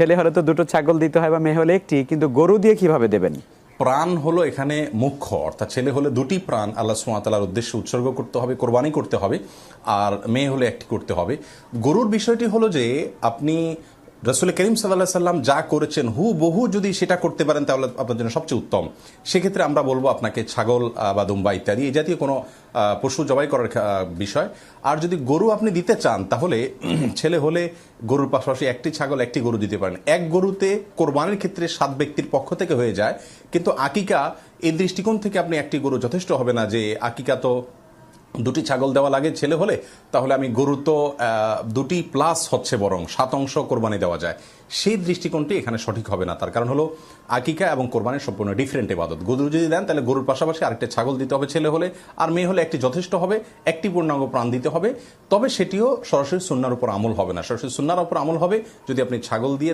ছেলে হলে তো দুটো ছাগল দিতে হয় বা মেয়ে হলে একটি, কিন্তু গরু দিয়ে কীভাবে দেবেন? প্রাণ হলো এখানে মুখ্য, অর্থাৎ ছেলে হলে দুটি প্রাণ আল্লাহ সুমাতালার উদ্দেশ্যে উৎসর্গ করতে হবে, কোরবানি করতে হবে, আর মেয়ে হলে একটি করতে হবে। গরুর বিষয়টি হলো যে আপনি রসুল করিম সাল্লাহ সাল্লাম যা করেছেন হু বহু যদি সেটা করতে পারেন তাহলে আপনার জন্য সবচেয়ে উত্তম। সেক্ষেত্রে আমরা বলব আপনাকে ছাগল বা দুম্বা ইত্যাদি এই জাতীয় কোনো পশু জবাই করার বিষয়। আর যদি গরু আপনি দিতে চান, তাহলে ছেলে হলে গরুর পাশাপাশি একটি ছাগল, একটি গরু দিতে পারেন। এক গরুতে কোরবানির ক্ষেত্রে সাত ব্যক্তির পক্ষ থেকে হয়ে যায়, কিন্তু আকিকা এই দৃষ্টিকোণ থেকে আপনি একটি গরু যথেষ্ট হবে না যে আকিকা তো দুটি ছাগল দেওয়া লাগে ছেলে হলে, তাহলে আমি গরু তো দুটি প্লাস হচ্ছে বরং সাত অংশ কোরবানি দেওয়া যায়। সেই দৃষ্টিকোণটি এখানে সঠিক হবে না। তার কারণ হলো আকিকা এবং কোরবানি সম্পূর্ণ ডিফারেন্ট ইবাদত। গরু যদি দেন, তাহলে গরুর পাশাপাশি আরেকটা ছাগল দিতে হবে ছেলে হলে, আর মেয়ে হলে একটি যথেষ্ট হবে, একটি পূর্ণাঙ্গ প্রাণ দিতে হবে। তবে সেটিও সরাসরি সুন্নার উপর আমল হবে না। সরাসরি সুন্নার উপর আমল হবে যদি আপনি ছাগল দিয়ে